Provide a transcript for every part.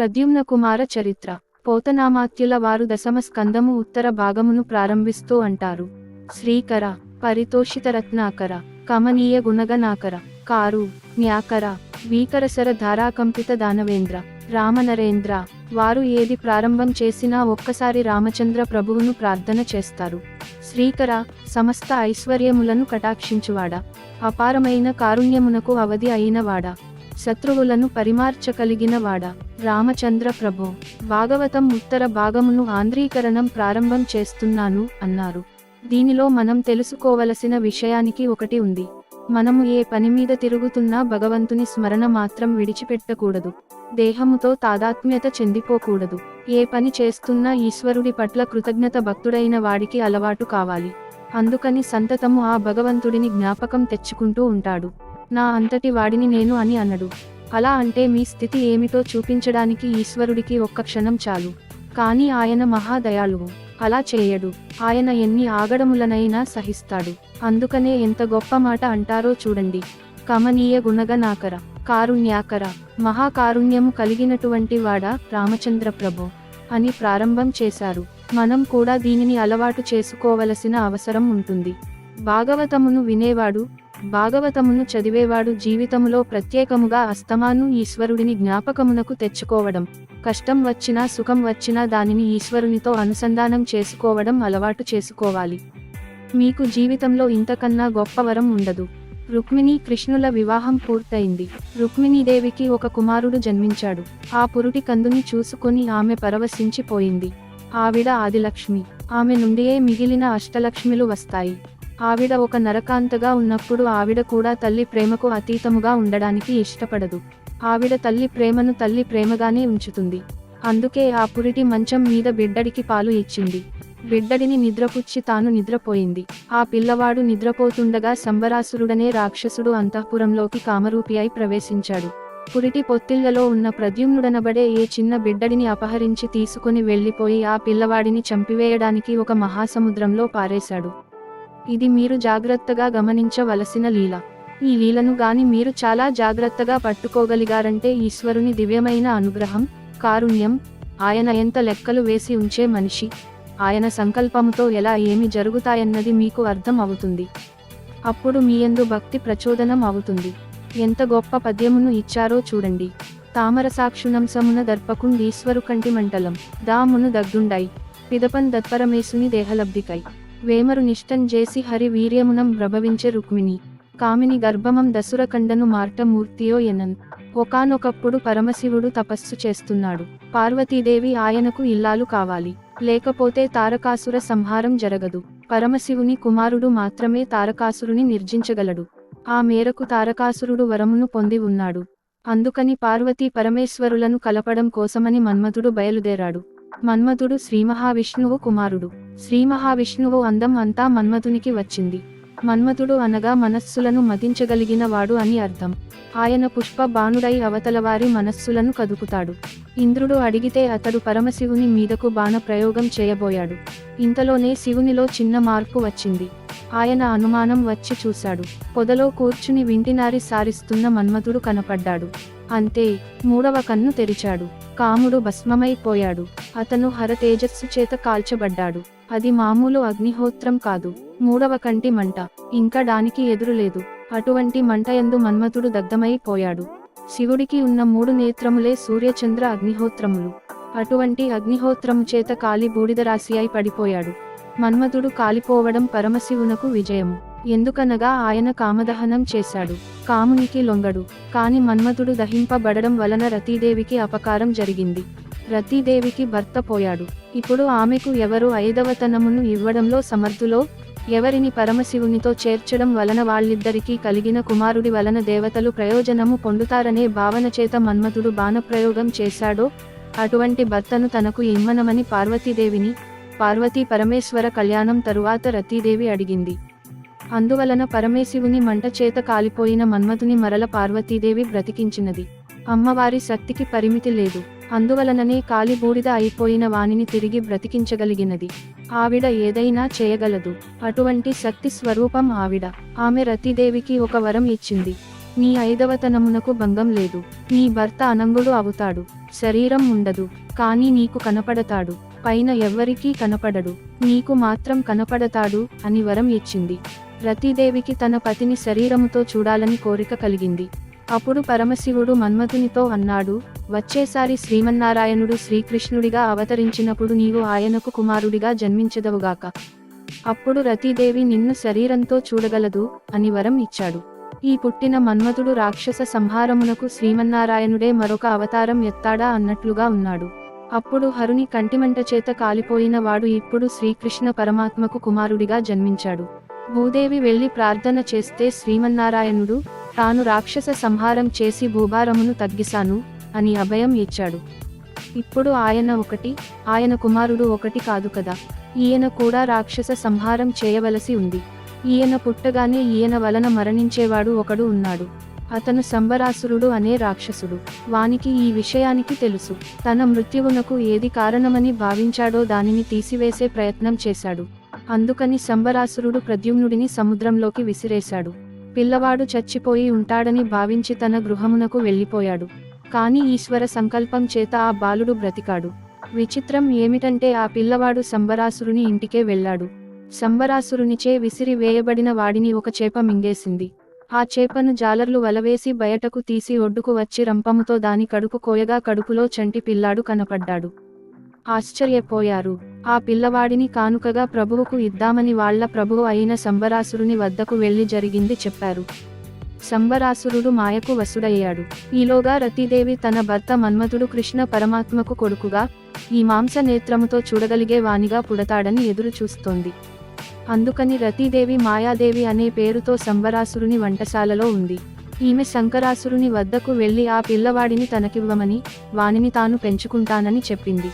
ప్రద్యుమ్న కుమార చరిత్ర. పోతనామాత్యుల వారు దశమ స్కందము ఉత్తర భాగమును ప్రారంభిస్తూ అంటారు. శ్రీకర పరితోషిత రత్నాకర కమనీయ గుణగనాకర కారు న్యాకర వీకరసర ధారాకంపిత దానవేంద్ర రామనరేంద్ర వారు ఏది ప్రారంభం చేసినా ఒక్కసారి రామచంద్ర ప్రభువును ప్రార్థన చేస్తారు. శ్రీకర సమస్త ఐశ్వర్యములను కటాక్షించువాడా. అపారమైన కారుణ్యమునకు అవధి అయినవాడా. శత్రువులను పరిమార్చగలిగిన వాడ. రామచంద్ర ప్రభు భాగవతం ఉత్తర భాగమును ఆంధ్రీకరణం ప్రారంభం చేస్తున్నాను అన్నారు. దీనిలో మనం తెలుసుకోవలసిన విషయానికి ఒకటి ఉంది. మనము ఏ పని మీద తిరుగుతున్నా భగవంతుని స్మరణ మాత్రం విడిచిపెట్టకూడదు. దేహముతో తాదాత్మ్యత చెందిపోకూడదు. ఏ పని చేస్తున్నా ఈశ్వరుడి పట్ల కృతజ్ఞత భక్తుడైన వాడికి అలవాటు కావాలి. అందుకని సంతతము ఆ భగవంతుడిని జ్ఞాపకం తెచ్చుకుంటూ ఉంటాడు. నా అంతటి వాడిని నేను అని అన్నడు అలా అంటే మీ స్థితి ఏమిటో చూపించడానికి ఈశ్వరుడికి ఒక్క క్షణం చాలు. కానీ ఆయన మహాదయాళువు. అలా చేయడు. ఆయన ఎన్ని ఆగడములనైనా సహిస్తాడు. అందుకనే ఎంత గొప్ప మాట అంటారో చూడండి. కమనీయ గుణగనాకర కారుణ్యాకర మహాకారుణ్యము కలిగినటువంటి వాడా రామచంద్ర ప్రభు అని ప్రారంభం చేశారు. మనం కూడా దీనిని అలవాటు చేసుకోవలసిన అవసరం ఉంటుంది. భాగవతమును వినేవాడు భాగవతమును చదివేవాడు జీవితములో ప్రత్యేకముగా అస్తమాను ఈశ్వరుడిని జ్ఞాపకమునకు తెచ్చుకోవడం కష్టం వచ్చినా సుఖం వచ్చినా దానిని ఈశ్వరునితో అనుసంధానం చేసుకోవడం అలవాటు చేసుకోవాలి. మీకు జీవితంలో ఇంతకన్నా గొప్ప వరం ఉండదు. రుక్మిణి కృష్ణుల వివాహం పూర్తయింది. రుక్మిణీదేవికి ఒక కుమారుడు జన్మించాడు. ఆ పురుటి కందుని చూసుకొని ఆమె పరవశించిపోయింది. ఆవిడ ఆదిలక్ష్మి. ఆమె నుండియే మిగిలిన అష్టలక్ష్మిలు వస్తాయి. ఆవిడ ఒక నరకాంతగా ఉన్నప్పుడు ఆవిడ కూడా తల్లి ప్రేమకు అతీతముగా ఉండడానికి ఇష్టపడదు. ఆవిడ తల్లి ప్రేమను తల్లి ప్రేమగానే ఉంచుతుంది. అందుకే ఆ పురిటి మంచం మీద బిడ్డడికి పాలు ఇచ్చింది. బిడ్డడిని నిద్రపుచ్చి తాను నిద్రపోయింది. ఆ పిల్లవాడు నిద్రపోతుండగా సంబరాసురుడనే రాక్షసుడు అంతఃపురంలోకి కామరూపి అయి ప్రవేశించాడు. పురిటి పొత్తిళ్ళలో ఉన్న ప్రద్యుమ్నుడనబడే ఏ చిన్న బిడ్డడిని అపహరించి తీసుకుని వెళ్ళిపోయి ఆ పిల్లవాడిని చంపివేయడానికి ఒక మహాసముద్రంలో పారేశాడు. ఇది మీరు జాగ్రత్తగా గమనించవలసిన లీల. ఈ లీలను గాని మీరు చాలా జాగ్రత్తగా పట్టుకోగలిగారంటే ఈశ్వరుని దివ్యమైన అనుగ్రహం కారుణ్యం ఆయన ఎంత లెక్కలు వేసి ఉంచే మనిషి ఆయన సంకల్పముతో ఎలా ఏమి జరుగుతాయన్నది మీకు అర్థం అవుతుంది. అప్పుడు మీయందు భక్తి ప్రచోదనం అవుతుంది. ఎంత గొప్ప పద్యమును ఇచ్చారో చూడండి. తామర సాక్షునంసమున దర్పకుండీశ్వరు కంటి మంటలం దామును దగ్గుండై పిదపన్ దత్పరమేశుని దేహలబ్ధికై. వేమరు నిష్టం చేసి హరి వీర్యమునం ప్రభవించే రుక్మిణి. కామిని గర్భమం దసురకండను మార్టమూర్తియో ఎనన్. ఒకానొకప్పుడు పరమశివుడు తపస్సు చేస్తున్నాడు. పార్వతీదేవి ఆయనకు ఇల్లాలు కావాలి. లేకపోతే తారకాసుర సంహారం జరగదు. పరమశివుని కుమారుడు మాత్రమే తారకాసురుని నిర్జించగలడు. ఆ మేరకు తారకాసురుడు వరమును పొంది ఉన్నాడు. అందుకని పార్వతీ పరమేశ్వరులను కలపడం కోసమని మన్మథుడు బయలుదేరాడు. మన్మథుడు శ్రీ మహావిష్ణువు కుమారుడు. శ్రీ మహావిష్ణువు అందం అంతా మన్మథునికి వచ్చింది. మన్మథుడు అనగా మనస్సులను మతించగలిగిన వాడు అని అర్థం. ఆయన పుష్ప బాణుడై అవతలవారి మనస్సులను కదుపుతాడు. ఇంద్రుడు అడిగితే అతడు పరమశివుని మీదకు బాణ ప్రయోగం చేయబోయాడు. ఇంతలోనే శివునిలో చిన్న మార్పు వచ్చింది. ఆయన అనుమానం వచ్చి చూశాడు. పొదలో కూర్చుని వింటినారి సారిస్తున్న మన్మథుడు కనపడ్డాడు. అంతే మూడవ కన్ను తెరిచాడు. కాముడు భస్మమైపోయాడు. అతను హరతేజస్సు చేత కాల్చబడ్డాడు. అది మామూలు అగ్నిహోత్రం కాదు. మూడవ కంటి మంట. ఇంకా దానికి ఎదురులేదు అటువంటి మంటయందు మన్మథుడు దగ్ధమైపోయాడు. శివుడికి ఉన్న మూడు నేత్రములే సూర్యచంద్ర అగ్నిహోత్రములు. అటువంటి అగ్నిహోత్రము చేత కాలి బూడిదరాశి అయి పడిపోయాడు. మన్మథుడు కాలిపోవడం పరమశివునకు విజయము. ఎందుకనగా ఆయన కామదహనం చేశాడు. కామునికి లొంగడు. కాని మన్మథుడు దహింపబడడం వలన రతీదేవికి అపకారం జరిగింది. రతీదేవికి భర్త పోయాడు. ఇప్పుడు ఆమెకు ఎవరు ఐదవతనమును ఇవ్వడంలో సమర్థులో ఎవరిని పరమశివునితో చేర్చడం వలన వాళ్ళిద్దరికీ కలిగిన కుమారుడి వలన దేవతలు ప్రయోజనము పొందుతారనే భావన చేత మన్మథుడు బాణప్రయోగం చేశాడో అటువంటి భర్తను తనకు ఇమ్మనమని పార్వతీదేవిని పార్వతీ పరమేశ్వర కళ్యాణం తరువాత రతీదేవి అడిగింది. అందువలన పరమేశివుని మంట చేత కాలిపోయిన మన్మథుని మరల పార్వతీదేవి బ్రతికించినది. అమ్మవారి శక్తికి పరిమితి లేదు. అందువలననే కాలి బూడిద అయిపోయిన వానిని తిరిగి బ్రతికించగలిగినది. ఆవిడ ఏదైనా చేయగలదు. అటువంటి శక్తి స్వరూపం ఆవిడ. ఆమె రతిదేవికి ఒక వరం ఇచ్చింది. నీ ఐదవతనమునకు భంగం లేదు. నీ భర్త అనంగుడు అవుతాడు. శరీరం ఉండదు. కానీ నీకు కనపడతాడు. పైన ఎవ్వరికీ కనపడడు. నీకు మాత్రం కనపడతాడు అని వరం ఇచ్చింది. రతీదేవికి తన పతిని శరీరముతో చూడాలని కోరిక కలిగింది. అప్పుడు పరమశివుడు మన్మథునితో అన్నాడు వచ్చేసారి శ్రీమన్నారాయణుడు శ్రీకృష్ణుడిగా అవతరించినప్పుడు నీవు ఆయనకు కుమారుడిగా జన్మించదవుగాక. అప్పుడు రతీదేవి నిన్ను శరీరంతో చూడగలదు అని వరం ఇచ్చాడు. ఈ పుట్టిన మన్మథుడు రాక్షస సంహారమునకు శ్రీమన్నారాయణుడే మరొక అవతారం ఎత్తాడా అన్నట్లుగా ఉన్నాడు. అప్పుడు హరుని కంటిమంట చేత కాలిపోయిన వాడు ఇప్పుడు శ్రీకృష్ణ పరమాత్మకు కుమారుడిగా జన్మించాడు. భూదేవి వెళ్ళి ప్రార్థన చేస్తే శ్రీమన్నారాయణుడు తాను రాక్షస సంహారం చేసి భూభారమును తగ్గిశాను అని అభయం ఇచ్చాడు. ఇప్పుడు ఆయన ఒకటి ఆయన కుమారుడు ఒకటి కాదు కదా. ఈయన కూడా రాక్షస సంహారం చేయవలసి ఉంది. ఈయన పుట్టగానే ఈయన వలన మరణించేవాడు ఒకడు ఉన్నాడు. అతను సంబరాసురుడు అనే రాక్షసుడు. వానికి ఈ విషయానికి తెలుసు. తన మృత్యువునకు ఏది కారణమని భావించాడో దానిని తీసివేసే ప్రయత్నం చేశాడు. అందుకని సంబరాసురుడు ప్రద్యుమ్నుడిని సముద్రంలోకి విసిరేశాడు. పిల్లవాడు చచ్చిపోయి ఉంటాడని భావించి తన గృహమునకు వెళ్ళిపోయాడు. కాని ఈశ్వర సంకల్పం చేత ఆ బాలుడు బ్రతికాడు. విచిత్రం ఏమిటంటే ఆ పిల్లవాడు సంబరాసురుని ఇంటికే వెళ్ళాడు. సంబరాసురునిచే విసిరి వేయబడిన వాడిని ఒక చేప మింగేసింది. ఆ చేపను జాలర్లు వలవేసి బయటకు తీసి ఒడ్డుకు వచ్చి రంపముతో దాని కడుపు కోయగా కడుపులో చంటి పిల్లాడు కనపడ్డాడు. ఆశ్చర్యపోయారు. ఆ పిల్లవాడిని కానుకగా ప్రభువుకు ఇద్దామని వాళ్ళ ప్రభువు అయిన సంబరాసురుని వద్దకు వెళ్ళి జరిగింది చెప్పారు. సంబరాసురుడు మాయకు వసుడయ్యాడు. ఈలోగా రతీదేవి తన భర్త మన్మథుడు కృష్ణ పరమాత్మకు కొడుకుగా ఈ మాంస నేత్రముతో చూడగలిగే వానిగా పుడతాడని ఎదురు చూస్తోంది. అందుకని రతీదేవి మాయాదేవి అనే పేరుతో సంబరాసురుని వంటశాలలో ఉంది. ఈమె శంకరాసురుని వద్దకు వెళ్ళి ఆ పిల్లవాడిని తనకివ్వమని వానిని తాను పెంచుకుంటానని చెప్పింది.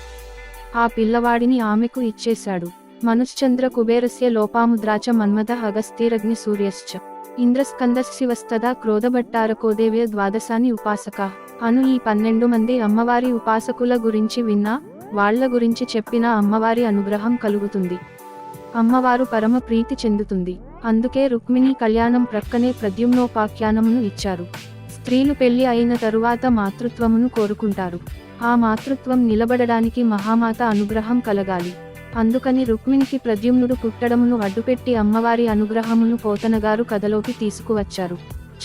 ఆ పిల్లవాడిని ఆమెకు ఇచ్చేశాడు. మనుశ్చంద్ర కుబేరస్య లోపాముద్రాచ మన్మథ అగస్తీరగ్ని సూర్యశ్చ. ఇంద్రస్కందశివస్తదా క్రోధభట్టారకోదేవ్య ద్వాదశాని ఉపాసక. అను ఈ పన్నెండు మంది అమ్మవారి ఉపాసకుల గురించి విన్నా వాళ్ళ గురించి చెప్పిన అమ్మవారి అనుగ్రహం కలుగుతుంది. అమ్మవారు పరమ ప్రీతి చెందుతుంది. అందుకే రుక్మిణి కళ్యాణం ప్రక్కనే ప్రద్యుమ్నోపాఖ్యానమును ఇచ్చారు. స్త్రీలు పెళ్ళి అయిన తరువాత మాతృత్వమును కోరుకుంటారు. ఆ మాతృత్వం నిలబడడానికి మహామాత అనుగ్రహం కలగాలి. అందుకని రుక్మిణికి ప్రద్యుమ్నుడు పుట్టడమును అడ్డుపెట్టి అమ్మవారి అనుగ్రహమును పోతనగారు కథలోకి తీసుకువచ్చారు.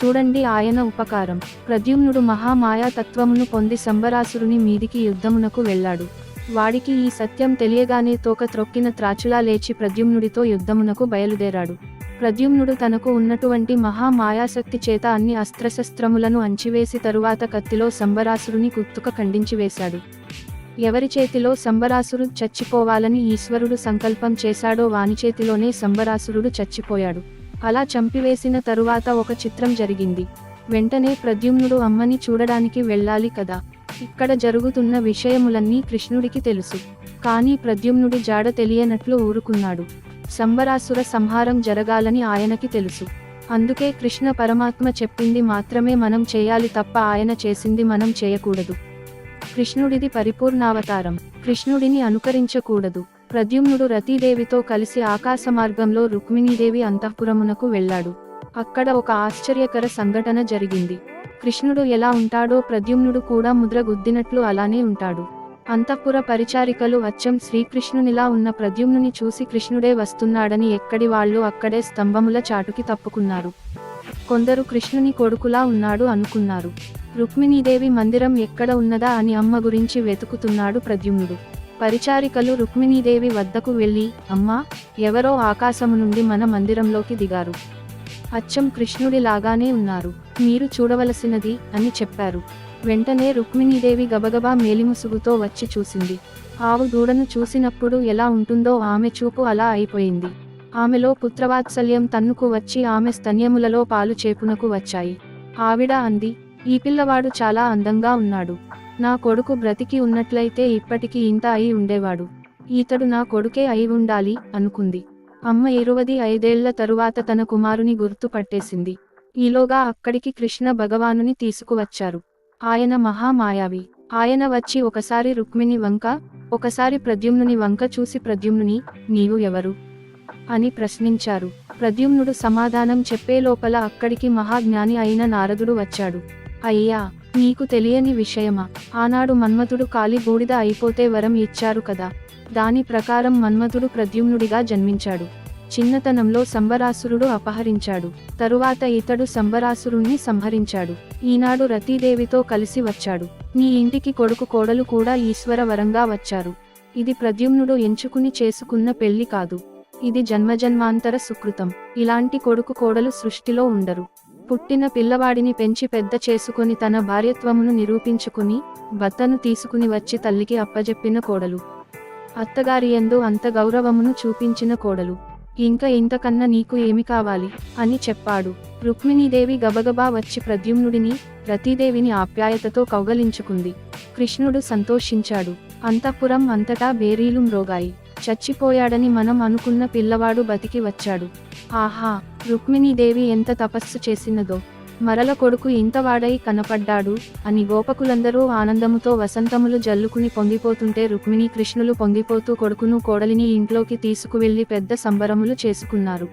చూడండి ఆయన ఉపకారం. ప్రద్యుమ్నుడు మహామాయా తత్వమును పొంది సంబరాసురుని మీదికి యుద్ధమునకు వెళ్ళాడు. వాడికి ఈ సత్యం తెలియగానే తోక త్రొక్కిన త్రాచులా లేచి ప్రద్యుమ్నుడితో యుద్ధమునకు బయలుదేరాడు. ప్రద్యుమ్నుడు తనకు ఉన్నటువంటి మహామాయాశక్తి చేత అన్ని అస్త్రశస్త్రములను అంచివేసి తరువాత కత్తిలో సంబరాసురుని కుత్తుక ఖండించివేశాడు ఎవరి చేతిలో సంబరాసురు చచ్చిపోవాలని ఈశ్వరుడు సంకల్పం చేశాడో వాని చేతిలోనే సంబరాసురుడు చచ్చిపోయాడు. అలా చంపివేసిన తరువాత ఒక చిత్రం జరిగింది. వెంటనే ప్రద్యుమ్నుడు అమ్మని చూడడానికి వెళ్ళాలి కదా. ఇక్కడ జరుగుతున్న విషయములన్నీ కృష్ణుడికి తెలుసు. కానీ ప్రద్యుమ్నుడి జాడ తెలియనట్లు ఊరుకున్నాడు. సంబరాసుర సంహారం జరగాలని ఆయనకి తెలుసు. అందుకే కృష్ణ పరమాత్మ చెప్పింది మాత్రమే మనం చేయాలి తప్ప ఆయన చేసింది మనం చేయకూడదు. కృష్ణుడిది పరిపూర్ణావతారం. కృష్ణుడిని అనుకరించకూడదు. ప్రద్యుమ్నుడు రతీదేవితో కలిసి ఆకాశ మార్గంలో రుక్మిణీదేవి అంతఃపురమునకు వెళ్ళాడు. అక్కడ ఒక ఆశ్చర్యకర సంఘటన జరిగింది. కృష్ణుడు ఎలా ఉంటాడో ప్రద్యుమ్నుడు కూడా ముద్ర గుద్దినట్లు అలానే ఉంటాడు. అంతఃపుర పరిచారికలు అచ్చం శ్రీకృష్ణునిలా ఉన్న ప్రద్యుమ్నుని చూసి కృష్ణుడే వస్తున్నాడని ఎక్కడి వాళ్ళు అక్కడే స్తంభముల చాటుకి తప్పుకున్నారు. కొందరు కృష్ణుని కొడుకులా ఉన్నాడు అనుకున్నారు. రుక్మిణీదేవి మందిరం ఎక్కడ ఉన్నదా అని అమ్మ గురించి వెతుకుతున్నాడు ప్రద్యుమ్నుడు. పరిచారికలు రుక్మిణీదేవి వద్దకు వెళ్ళి అమ్మా ఎవరో ఆకాశము నుండి మన మందిరంలోకి దిగారు. అచ్చం కృష్ణుడి లాగానే ఉన్నారు. మీరు చూడవలసినది అని చెప్పారు. వెంటనే రుక్మిణీదేవి గబగబా మేలిముసుగుతో వచ్చి చూసింది. ఆవు దూడను చూసినప్పుడు ఎలా ఉంటుందో ఆమె చూపు అలా అయిపోయింది. ఆమెలో పుత్రవాత్సల్యం తన్నుకు వచ్చి ఆమె స్తన్యములలో పాలు చేపునకు వచ్చాయి. ఆవిడ అంది ఈ పిల్లవాడు చాలా అందంగా ఉన్నాడు. నా కొడుకు బ్రతికి ఉన్నట్లయితే ఇప్పటికి ఇంత అయి ఉండేవాడు. ఈతడు నా కొడుకే అయి ఉండాలి అనుకుంది. అమ్మ ఇరువది ఐదేళ్ళ తరువాత తన కుమారుని గుర్తుపట్టేసింది. ఈలోగా అక్కడికి కృష్ణ భగవానుని తీసుకువచ్చారు. ఆయన మహామాయావి. ఆయన వచ్చి ఒకసారి రుక్మిణి వంక ఒకసారి ప్రద్యుమ్నుని వంక చూసి ప్రద్యుమ్నుని నీవు ఎవరు అని ప్రశ్నించారు. ప్రద్యుమ్నుడు సమాధానం చెప్పే లోపల అక్కడికి మహాజ్ఞాని అయిన నారదుడు వచ్చాడు. అయ్యా నీకు తెలియని విషయమా? ఆనాడు మన్మథుడు కాలి బూడిద అయిపోతే వరం ఇచ్చారు కదా? దాని ప్రకారం మన్మథుడు ప్రద్యుమ్నుడిగా జన్మించాడు. చిన్నతనంలో సంబరాసురుడు అపహరించాడు. తరువాత ఇతడు సంబరాసురుణ్ణి సంహరించాడు. ఈనాడు రతీదేవితో కలిసి వచ్చాడు. నీ ఇంటికి కొడుకు కోడలు కూడా ఈశ్వర వరంగా వచ్చారు. ఇది ప్రద్యుమ్నుడు ఎంచుకుని చేసుకున్న పెళ్ళి కాదు. ఇది జన్మజన్మాంతర సుకృతం. ఇలాంటి కొడుకు కోడలు సృష్టిలో ఉండరు. పుట్టిన పిల్లవాడిని పెంచి పెద్ద చేసుకుని తన భార్యత్వమును నిరూపించుకుని భర్తను తీసుకుని వచ్చి తల్లికి అప్పజెప్పిన కోడలు. అత్తగారి యందు అంత గౌరవమును చూపించిన కోడలు. ఇంకా ఇంతకన్నా నీకు ఏమి కావాలి? అని చెప్పాడు. రుక్మిణీదేవి గబగబా వచ్చి ప్రద్యుమ్నుడిని రతీదేవిని ఆప్యాయతతో కౌగలించుకుంది. కృష్ణుడు సంతోషించాడు. అంతఃపురం అంతటా బేరీలు మ్రోగాయి. చచ్చిపోయాడని మనం అనుకున్న పిల్లవాడు బతికి వచ్చాడు. ఆహా! రుక్మిణీదేవి ఎంత తపస్సు చేసినదో. మరల కొడుకు ఇంతవాడై కనపడ్డాడు అని గోపకులందరూ ఆనందముతో వసంతములు జల్లుకుని పొంగిపోతుంటే రుక్మిణి కృష్ణులు పొంగిపోతూ కొడుకును కోడలిని ఇంట్లోకి తీసుకువెళ్ళి పెద్ద సంబరములు చేసుకున్నారు.